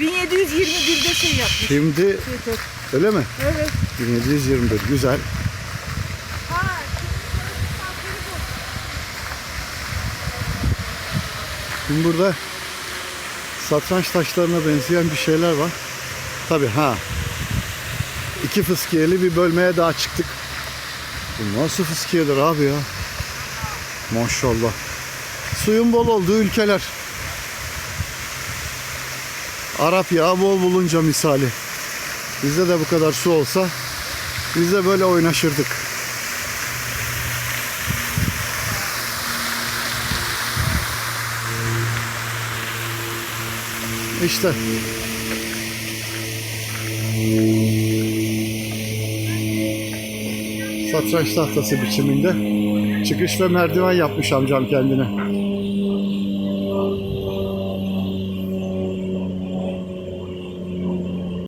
1721'de şey yapmış. Şimdi Yeter. öyle mi? Evet. 1721 güzel. Şimdi burada satranç taşlarına benzeyen bir şeyler var. Tabi ha. İki fıskiyeli bir bölmeye daha çıktık. Bu nasıl fıskiyedir abi ya? Maşallah. Suyun bol olduğu ülkeler. Arap yağı bol bulunca misali. Bizde de bu kadar su olsa biz de böyle oynaşırdık. İşte. Satranç tahtası biçiminde çıkış ve merdiven yapmış amcam kendine.